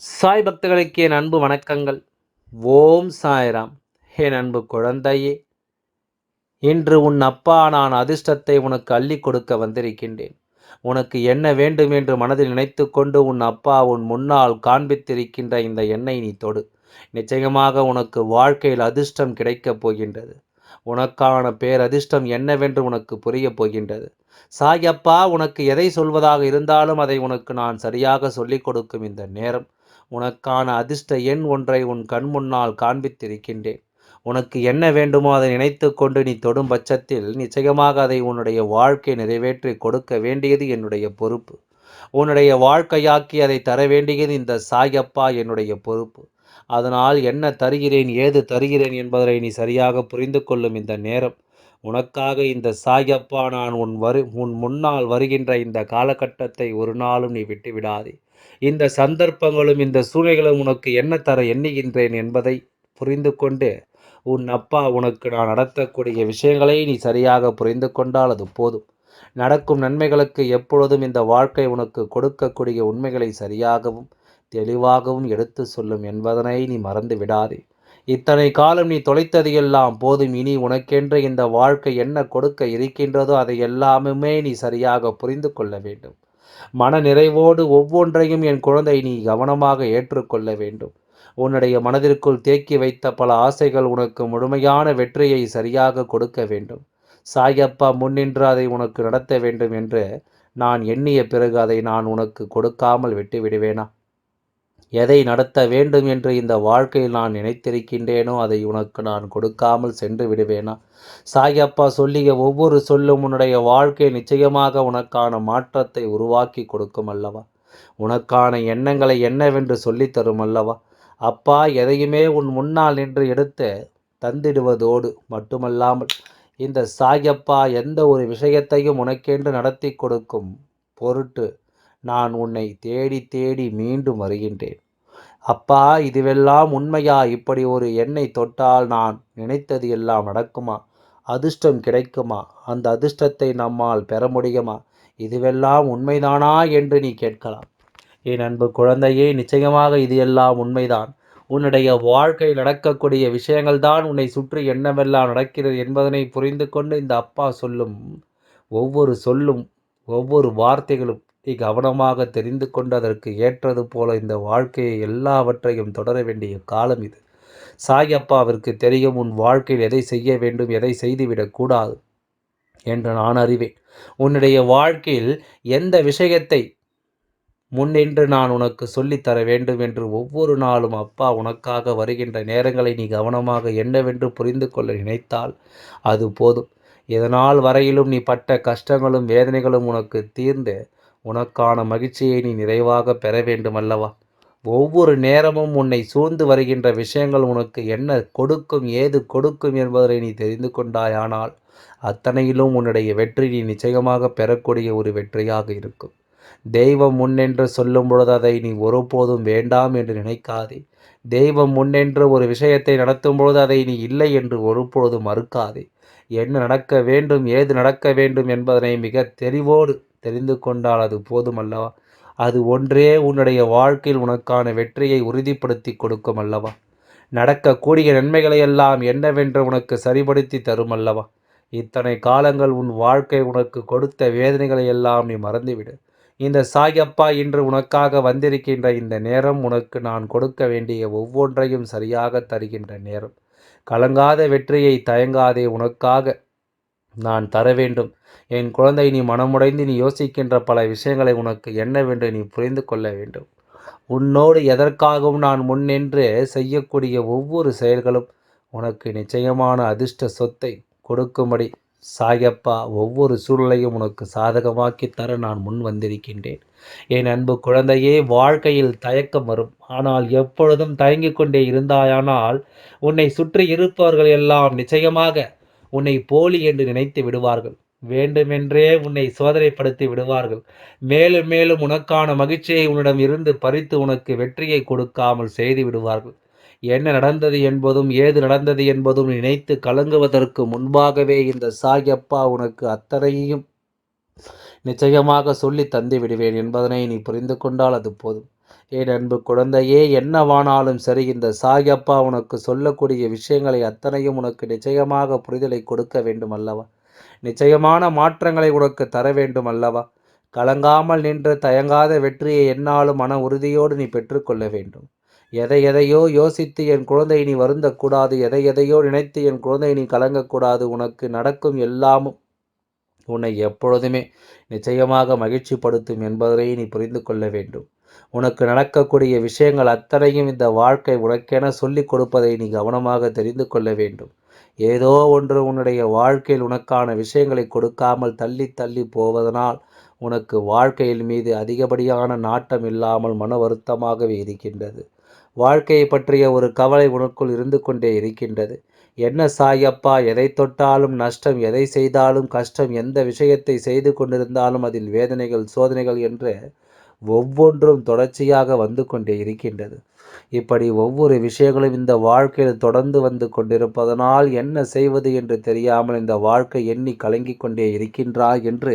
சாய் பக்தர்களுக்கு என் அன்பு வணக்கங்கள். ஓம் சாய்ராம். என் அன்பு குழந்தையே இன்று உன் அப்பா நான் அதிர்ஷ்டத்தை உனக்கு அள்ளி கொடுக்க வந்திருக்கின்றேன். உனக்கு என்ன வேண்டும் என்று மனதில் நினைத்து கொண்டு உன் அப்பா உன் முன்னால் காண்பித்திருக்கின்ற இந்த எண்ணெய் நீ தொடு. நிச்சயமாக உனக்கு வாழ்க்கையில் அதிர்ஷ்டம் கிடைக்கப் போகின்றது. உனக்கான பேரதிர்ஷ்டம் என்னவென்று உனக்கு புரியப் போகின்றது. சாயப்பா உனக்கு எதை சொல்வதாக இருந்தாலும் அதை உனக்கு நான் சரியாக சொல்லிக் கொடுக்கும் இந்த நேரம். உனக்கான அதிர்ஷ்ட எண் ஒன்றை உன் கண் முன்னால் காண்பித்திருக்கின்றேன். உனக்கு என்ன வேண்டுமோ அதை நினைத்து கொண்டு நீ தொடும் பட்சத்தில் நிச்சயமாக அதை உன்னுடைய வாழ்க்கை நிறைவேற்றி கொடுக்க வேண்டியது என்னுடைய பொறுப்பு. உன்னுடைய வாழ்க்கையாக்கி அதை தர வேண்டியது இந்த சாயப்பா என்னுடைய பொறுப்பு. அதனால் என்ன தருகிறேன் ஏது தருகிறேன் என்பதை நீ சரியாக புரிந்து கொள்ளும் இந்த நேரம். உனக்காக இந்த சாயப்பா நான் உன் வரு உன் முன்னால் வருகின்ற இந்த காலகட்டத்தை ஒரு நாளும் நீ விட்டு விடாதே இந்த சந்தர்ப்பங்களும் இந்த சூழ்நிலைகளும் உனக்கு என்ன தர எண்ணுகின்றேன் என்பதை புரிந்து கொண்டு உன் அப்பா உனக்கு நான் நடத்தக்கூடிய விஷயங்களை நீ சரியாக புரிந்து கொண்டால் அது போதும். நடக்கும் நன்மைகளுக்கு எப்பொழுதும் இந்த வாழ்க்கை உனக்கு கொடுக்கக்கூடிய உண்மைகளை சரியாகவும் தெளிவாகவும் எடுத்து சொல்லும் என்பதனை நீ மறந்து விடாதே. இத்தனை காலம் நீ தொலைத்தது எல்லாம் போதும். இனி உனக்கென்று இந்த வாழ்க்கை என்ன கொடுக்க இருக்கின்றதோ அதை எல்லாமுமே நீ சரியாக புரிந்து கொள்ள வேண்டும். மன நிறைவோடு ஒவ்வொன்றையும் என் குழந்தை நீ கவனமாக ஏற்றுக்கொள்ள வேண்டும். உன்னுடைய மனதிற்குள் தேக்கி வைத்த பல ஆசைகள் உனக்கு முழுமையான வெற்றியை சரியாக கொடுக்க வேண்டும். சாயப்பா முன்னின்று அதை உனக்கு நடத்த வேண்டும் என்று நான் எண்ணிய பிறகு அதை நான் உனக்கு கொடுக்காமல் விட்டு விடுவேனா எதை நடத்த வேண்டும் என்று இந்த வாழ்க்கையில் நான் நினைத்திருக்கின்றேனோ அதை உனக்கு நான் கொடுக்காமல் சென்று விடுவேனா? சாயப்பா சொல்லிய ஒவ்வொரு சொல்லும் உன்னுடைய வாழ்க்கை நிச்சயமாக உனக்கான மாற்றத்தை உருவாக்கி கொடுக்கும் அல்லவா? உனக்கான எண்ணங்களை என்னவென்று சொல்லித்தரும் அல்லவா? அப்பா எதையுமே உன் முன்னால் நின்று எடுத்து தந்திடுவதோடு மட்டுமல்லாமல் இந்த சாயப்பா எந்த ஒரு விஷயத்தையும் உனக்கென்று நடத்தி கொடுக்கும் பொருட்டு நான் உன்னை தேடி தேடி மீண்டும் வருகின்றேன். அப்பா இதுவெல்லாம் உண்மையா? இப்படி ஒரு எண்ணெய் தொட்டால் நான் நினைத்தது எல்லாம் நடக்குமா? அதிர்ஷ்டம் கிடைக்குமா? அந்த அதிர்ஷ்டத்தை நம்மால் பெற முடியுமா? இதுவெல்லாம் உண்மைதானா என்று நீ கேட்கலாம். என் அன்பு குழந்தையே நிச்சயமாக இது எல்லாம் உண்மைதான். உன்னுடைய வாழ்க்கை நடக்கக்கூடிய விஷயங்கள் தான் உன்னை சுற்றி என்னவெல்லாம் நடக்கிறது என்பதனை புரிந்து கொண்டு இந்த அப்பா சொல்லும் ஒவ்வொரு சொல்லும் ஒவ்வொரு வார்த்தைகளும் நீ கவனமாக தெரிந்து கொண்டு அதற்கு ஏற்றது போல இந்த வாழ்க்கையை எல்லாவற்றையும் தொடர வேண்டிய காலம் இது. சாய் அப்பாவிற்கு தெரியும் உன் வாழ்க்கையில் எதை செய்ய வேண்டும் எதை செய்துவிடக்கூடாது என்று நான் அறிவேன். உன்னுடைய வாழ்க்கையில் எந்த விஷயத்தை முன்னின்று நான் உனக்கு சொல்லித்தர வேண்டும் என்று ஒவ்வொரு நாளும் அப்பா உனக்காக வருகின்ற நேரங்களை நீ கவனமாக என்னவென்று புரிந்து கொள்ள நினைத்தால் அது போதும். இதனால் வரையிலும் நீ பட்ட கஷ்டங்களும் வேதனைகளும் உனக்கு தீர்ந்து உனக்கான மகிழ்ச்சியை நீ நிறைவாக பெற வேண்டுமல்லவா? ஒவ்வொரு நேரமும் உன்னை சூழ்ந்து வருகின்ற விஷயங்கள் உனக்கு என்ன கொடுக்கும் ஏது கொடுக்கும் என்பதை நீ தெரிந்து கொண்டாயானால் அத்தனையிலும் உன்னுடைய வெற்றி நீ நிச்சயமாக பெறக்கூடிய ஒரு வெற்றியாக இருக்கும். தெய்வம் முன்னென்று சொல்லும் பொழுது அதை நீ ஒருபோதும் வேண்டாம் என்று நினைக்காதே. தெய்வம் முன்னென்று ஒரு விஷயத்தை நடத்தும் பொழுது அதை நீ இல்லை என்று ஒருபொழுதும் மறுக்காதே. என்ன நடக்க வேண்டும் ஏது நடக்க வேண்டும் என்பதனை மிக தெளிவோடு தெரிந்து கொண்டால் அது போதுமல்லவா? அது ஒன்றே உன்னுடைய வாழ்க்கையில் உனக்கான வெற்றியை உறுதிப்படுத்தி கொடுக்கும் அல்லவா நடக்கக்கூடிய நன்மைகளை எல்லாம் என்னவென்று உனக்கு சரிபடுத்தி தரும் அல்லவா இத்தனை காலங்கள் உன் வாழ்க்கை உனக்கு கொடுத்த வேதனைகளை எல்லாம் நீ மறந்துவிடு. இந்த சாயப்பா இன்று உனக்காக வந்திருக்கின்ற இந்த நேரம் உனக்கு நான் கொடுக்க வேண்டிய ஒவ்வொன்றையும் சரியாக தருகின்ற நேரம். கலங்காத வெற்றியை தயங்காதே உனக்காக. நான் தர வேண்டும். என் குழந்தை நீ மனமுடைந்து நீ யோசிக்கின்ற பல விஷயங்களை உனக்கு என்னவென்று நீ புரிந்து கொள்ள வேண்டும். உன்னோடு எதற்காகவும் நான் முன்னின்று செய்யக்கூடிய ஒவ்வொரு செயல்களும் உனக்கு நிச்சயமான அதிர்ஷ்ட சொத்தை கொடுக்கும்படி சாயப்பா ஒவ்வொரு சூழலையும் உனக்கு சாதகமாக்கி தர நான் முன் வந்திருக்கின்றேன். என் அன்பு குழந்தையே வாழ்க்கையில் தயக்கம் வரும். ஆனால் எப்பொழுதும் தயங்கிக் கொண்டே இருந்தாயானால் உன்னை சுற்றி இருப்பவர்கள் எல்லாம் நிச்சயமாக உன்னை போலி என்று நினைத்து விடுவார்கள். வேண்டுமென்றே உன்னை சோதனைப்படுத்தி விடுவார்கள். மேலும் மேலும் உனக்கான மகிழ்ச்சியை உன்னிடம் இருந்து பறித்து உனக்கு வெற்றியை கொடுக்காமல் செய்து விடுவார்கள். என்ன நடந்தது என்பதும் ஏது நடந்தது என்பதும் நினைத்து கலங்குவதற்கு முன்பாகவே இந்த சாயப்பா உனக்கு அத்தனையும் நிச்சயமாக சொல்லி தந்து விடுவேன் என்பதனை நீ புரிந்து கொண்டால் அது போதும். என் அன்பு குழந்தையே என்னவானாலும் சரி இந்த சாயப்பா உனக்கு சொல்லக்கூடிய விஷயங்களை அத்தனையும் உனக்கு நிச்சயமாக புரிதலை கொடுக்க வேண்டும் அல்லவா நிச்சயமான மாற்றங்களை உனக்கு தர வேண்டும் அல்லவா கலங்காமல் நின்று தயங்காத வெற்றியை என்னாலும் மன உறுதியோடு நீ பெற்றுக்கொள்ள வேண்டும். எதை எதையோ யோசித்து என் குழந்தை நீ வருந்தக்கூடாது எதை எதையோ நினைத்து என் குழந்தை நீ கலங்கக்கூடாது உனக்கு நடக்கும் எல்லாமும் உன்னை எப்பொழுதுமே நிச்சயமாக மகிழ்ச்சிப்படுத்தும் என்பதை நீ புரிந்து கொள்ள வேண்டும். உனக்கு நடக்கக்கூடிய விஷயங்கள் அத்தனையும் இந்த வாழ்க்கை உனக்கென சொல்லிக் கொடுப்பதை நீ கவனமாக தெரிந்து கொள்ள வேண்டும். ஏதோ ஒன்று உன்னுடைய வாழ்க்கையில் உனக்கான விஷயங்களை கொடுக்காமல் தள்ளி தள்ளி போவதனால் உனக்கு வாழ்க்கையில் மீது அதிகப்படியான நாட்டம் இல்லாமல் மன வருத்தமாகவே இருக்கின்றது. வாழ்க்கையை பற்றிய ஒரு கவலை உனக்குள் இருந்து கொண்டே இருக்கின்றது. என்ன சாயப்பா எதை தொட்டாலும் நஷ்டம் எதை செய்தாலும் கஷ்டம் எந்த விஷயத்தை செய்து கொண்டிருந்தாலும் அதில் வேதனைகள் சோதனைகள் என்று ஒவ்வொன்றும் தொடர்ச்சியாக வந்து கொண்டே இருக்கின்றது. இப்படி ஒவ்வொரு விஷயங்களும் இந்த வாழ்க்கையில் தொடர்ந்து வந்து கொண்டிருப்பதனால் என்ன செய்வது என்று தெரியாமல் இந்த வாழ்க்கை எண்ணி கலங்கிக் கொண்டே இருக்கின்றாய் என்று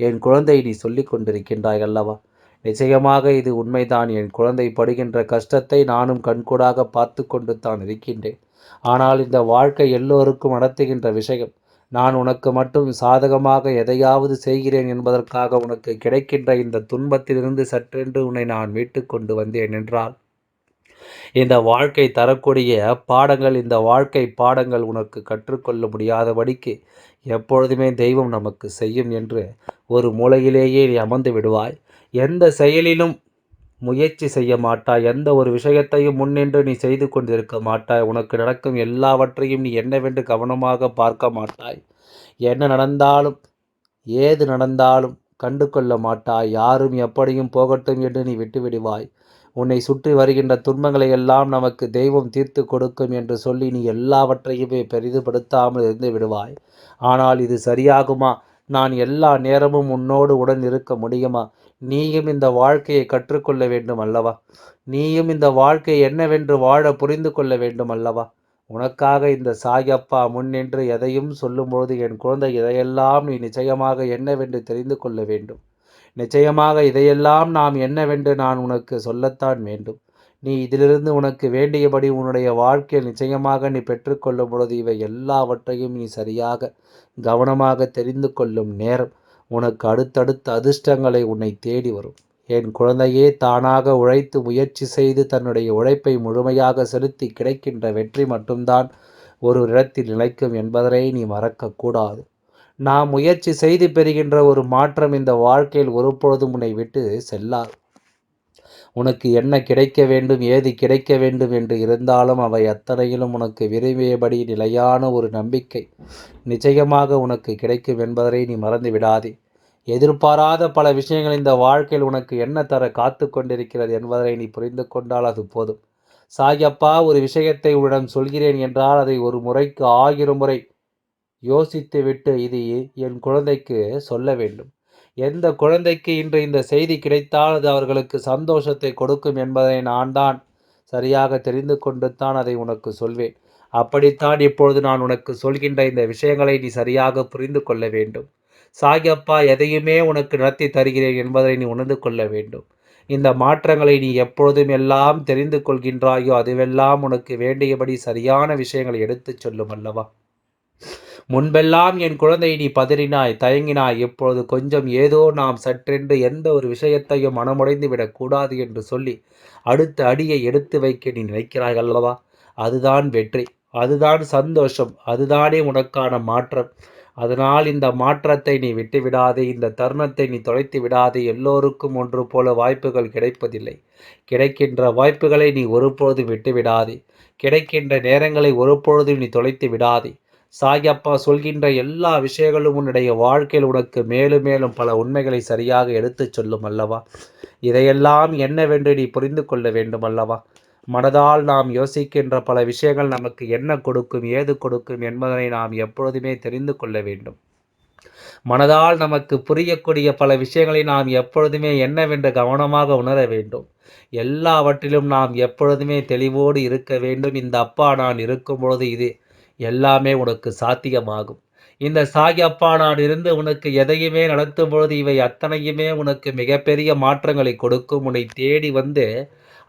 என் குழந்தை நீ சொல்லி கொண்டிருக்கின்றாய் அல்லவா? நிச்சயமாக இது உண்மைதான். என் குழந்தை படுகின்ற கஷ்டத்தை நானும் கண்கூடாக பார்த்து கொண்டு தான் இருக்கின்றேன். ஆனால் இந்த வாழ்க்கை எல்லோருக்கும் நடத்துகின்ற விஷயம். நான் உனக்கு மட்டும் சாதகமாக எதையாவது செய்கிறேன் என்பதற்காக உனக்கு கிடைக்கின்ற இந்த துன்பத்திலிருந்து சற்றென்று உன்னை நான் மீட்டு கொண்டு வந்தேன் என்றால் இந்த வாழ்க்கை தரக்கூடிய பாடங்கள் இந்த வாழ்க்கை பாடங்கள் உனக்கு கற்றுக்கொள்ள முடியாதபடிக்கு எப்பொழுதுமே தெய்வம் நமக்கு செய்யும் என்று ஒரு மூலையிலேயே நீ அமர்ந்து விடுவாய். எந்த செயலிலும் முயற்சி செய்ய மாட்டாய். எந்த ஒரு விஷயத்தையும் முன்னின்று நீ செய்து கொண்டிருக்க மாட்டாய். உனக்கு நடக்கும் எல்லாவற்றையும் நீ என்னவென்று கவனமாக பார்க்க மாட்டாய். என்ன நடந்தாலும் ஏது நடந்தாலும் கண்டு கொள்ள மாட்டாய். யாரும் எப்படியும் போகட்டும் என்று நீ விட்டு விடுவாய் உன்னை சுற்றி வருகின்ற துன்பங்களை எல்லாம் நமக்கு தெய்வம் தீர்த்து கொடுக்கும் என்று சொல்லி நீ எல்லாவற்றையுமே பெரிதுபடுத்தாமல் இருந்து விடுவாய். ஆனால் இது சரியாகுமா? நான் எல்லா நேரமும் உன்னோடு உடன் இருக்க முடியுமா? நீயும் இந்த வாழ்க்கையை கற்றுக்கொள்ள வேண்டும் அல்லவா? நீயும் இந்த வாழ்க்கை என்னவென்று வாழ புரிந்து கொள்ள வேண்டும் அல்லவா? உனக்காக இந்த சாயப்பா முன்னின்று எதையும் சொல்லும்போது என் குழந்தை இதையெல்லாம் நீ நிச்சயமாக என்னவென்று தெரிந்து கொள்ள வேண்டும். நிச்சயமாக இதையெல்லாம் நாம் என்னவென்று நான் உனக்கு சொல்லத்தான் வேண்டும். நீ இதிலிருந்து உனக்கு வேண்டியபடி உன்னுடைய வாழ்க்கையை நிச்சயமாக நீ பெற்றுக்கொள்ளும் பொழுது இவை எல்லாவற்றையும் நீ சரியாக கவனமாக தெரிந்து கொள்ளும் நேரம். உனக்கு அடுத்தடுத்த அதிர்ஷ்டங்களை உன்னை தேடி வரும். என் குழந்தையே தானாக உழைத்து முயற்சி செய்து தன்னுடைய உழைப்பை முழுமையாக செலுத்தி கிடைக்கின்ற வெற்றி மட்டும்தான் ஒரு இடத்தில் நிலைக்கும் என்பதனை நீ மறக்கக்கூடாது. நாம் முயற்சி செய்து பெறுகின்ற ஒரு மாற்றம் இந்த வாழ்க்கையில் ஒருபொழுதும் உன்னை விட்டு செல்லாது. உனக்கு என்ன கிடைக்க வேண்டும் ஏது கிடைக்க வேண்டும் என்று இருந்தாலும் அவை அத்தனையிலும் உனக்கு விரும்பியபடி நிலையான ஒரு நம்பிக்கை. நிச்சயமாக உனக்கு கிடைக்கும் என்பதை நீ மறந்து விடாதே. எதிர்பாராத பல விஷயங்கள் இந்த வாழ்க்கையில் உனக்கு என்ன தர காத்து கொண்டிருக்கிறது என்பதை நீ புரிந்து கொண்டால் அது போதும். சாயப்பா ஒரு விஷயத்தை உன்னிடம் சொல்கிறேன் என்றால் அதை ஒரு முறைக்கு ஆயிரம் முறை யோசித்துவிட்டு இது என் குழந்தைக்கு சொல்ல வேண்டும். எந்த குழந்தைக்கு இன்று இந்த செய்தி கிடைத்தால் அது அவர்களுக்கு சந்தோஷத்தை கொடுக்கும் என்பதை நான் தான் சரியாக தெரிந்து கொண்டு தான் அதை உனக்கு சொல்வேன். அப்படித்தான் இப்பொழுது நான் உனக்கு சொல்கின்ற இந்த விஷயங்களை நீ சரியாக புரிந்து கொள்ள வேண்டும். சாகியப்பா எதையுமே உனக்கு நடத்தி தருகிறேன் என்பதை நீ உணர்ந்து கொள்ள வேண்டும். இந்த மாற்றங்களை நீ எப்பொழுதும் எல்லாம் தெரிந்து கொள்கின்றாயோ அதுவெல்லாம் உனக்கு வேண்டியபடி சரியான விஷயங்களை எடுத்துச் சொல்லும் அல்லவா? முன்பெல்லாம் என் குழந்தை நீ பதறினாய் தயங்கினாய். இப்பொழுது கொஞ்சம் ஏதோ நாம் சற்றென்று எந்த ஒரு விஷயத்தையும் மனமுடைந்து விடக்கூடாது என்று சொல்லி அடுத்த அடியை எடுத்து வைக்க நீ நினைக்கிறாய் அல்லவா? அதுதான் வெற்றி அதுதான் சந்தோஷம் அதுதானே உனக்கான மாற்றம். அதனால் இந்த மாற்றத்தை நீ விட்டு விடாதே இந்த தருணத்தை நீ தொலைத்து விடாதே. எல்லோருக்கும் ஒன்று போல வாய்ப்புகள் கிடைப்பதில்லை. கிடைக்கின்ற வாய்ப்புகளை நீ ஒருபொழுதும் விட்டு விடாதே கிடைக்கின்ற நேரங்களை ஒருபொழுதும் நீ தொலைத்து விடாதே. சாயப்பா சொல்கின்ற எல்லா விஷயங்களும் உன்னுடைய வாழ்க்கையில் உனக்கு மேலும் மேலும் பல உண்மைகளை சரியாக எடுத்துச் சொல்லும் அல்லவா? இதையெல்லாம் என்னவென்று நீ புரிந்து கொள்ள வேண்டும் அல்லவா? மனதால் நாம் யோசிக்கின்ற பல விஷயங்கள் நமக்கு என்ன கொடுக்கும் ஏது கொடுக்கும் என்பதனை நாம் எப்பொழுதுமே தெரிந்து கொள்ள வேண்டும். மனதால் நமக்கு புரியக்கூடிய பல விஷயங்களை நாம் எப்பொழுதுமே என்னவென்று கவனமாக உணர வேண்டும். எல்லாவற்றிலும் நாம் எப்பொழுதுமே தெளிவோடு இருக்க வேண்டும். இந்த அப்பா நான் இருக்கும் பொழுது இது எல்லாமே உனக்கு சாத்தியமாகும். இந்த சாகி அப்பா நான் இருந்து உனக்கு எதையுமே நடத்தும் பொழுது இவை அத்தனையுமே உனக்கு மிகப்பெரிய மாற்றங்களை கொடுக்கும். உன்னை தேடி வந்து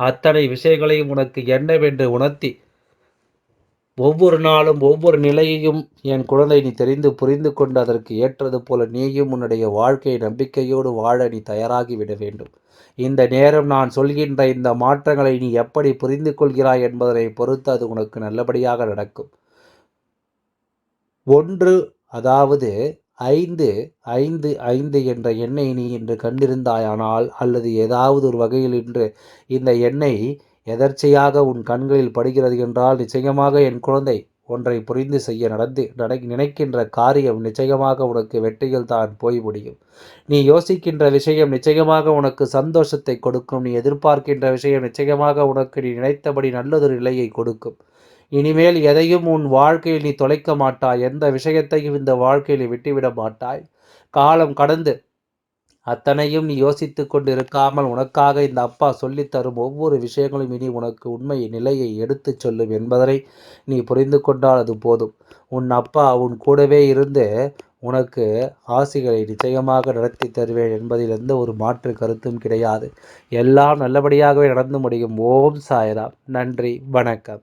அத்தனை விஷயங்களையும் உனக்கு என்னவென்று உணர்த்தி ஒவ்வொரு நாளும் ஒவ்வொரு நிலையையும் என் குழந்தை நீ தெரிந்து புரிந்து கொண்டு அதற்கு ஏற்றது போல நீயும் உன்னுடைய வாழ்க்கையை நம்பிக்கையோடு வாழ நீ தயாராகிவிட வேண்டும். இந்த நேரம் நான் சொல்கின்ற இந்த மாற்றங்களை நீ எப்படி புரிந்து கொள்கிறாய் என்பதனை பொறுத்து அது உனக்கு நல்லபடியாக நடக்கும். ஒன்று அதாவது ஐந்து ஐந்து ஐந்து என்ற எண்ணெய் நீ இன்று கண்டிருந்தாயானால் அல்லது ஏதாவது ஒரு வகையில் இன்று இந்த எண்ணெய் எதர்ச்சையாக உன் கண்களில் படுகிறது என்றால் நிச்சயமாக என் குழந்தை ஒன்றை புரிந்து செய்ய நடந்து நட நினைக்கின்ற காரியம் நிச்சயமாக உனக்கு வெற்றியில் தான் போய் முடியும். நீ யோசிக்கின்ற விஷயம் நிச்சயமாக உனக்கு சந்தோஷத்தை கொடுக்கும். நீ எதிர்பார்க்கின்ற விஷயம் நிச்சயமாக உனக்கு நீ நினைத்தபடி நல்லதொரு நிலையை கொடுக்கும். இனிமேல் எதையும் உன் வாழ்க்கையில் நீ தொலைக்க மாட்டாய். எந்த விஷயத்தையும் இந்த வாழ்க்கையில் விட்டுவிட மாட்டாய். காலம் கடந்து அத்தனையும் நீ யோசித்து கொண்டு இருக்காமல் உனக்காக இந்த அப்பா சொல்லித்தரும் ஒவ்வொரு விஷயங்களும் இனி உனக்கு உண்மை நிலையை எடுத்துச் சொல்லும் என்பதனை நீ புரிந்து கொண்டால் அது போதும். உன் அப்பா உன் கூடவே இருந்து உனக்கு ஆசிகளை நிச்சயமாக நடத்தி தருவேன் என்பதில் எந்த ஒரு மாற்று கருத்தும் கிடையாது. எல்லாம் நல்லபடியாகவே நடந்து முடியும். ஓம் சாய்ராம். நன்றி. வணக்கம்.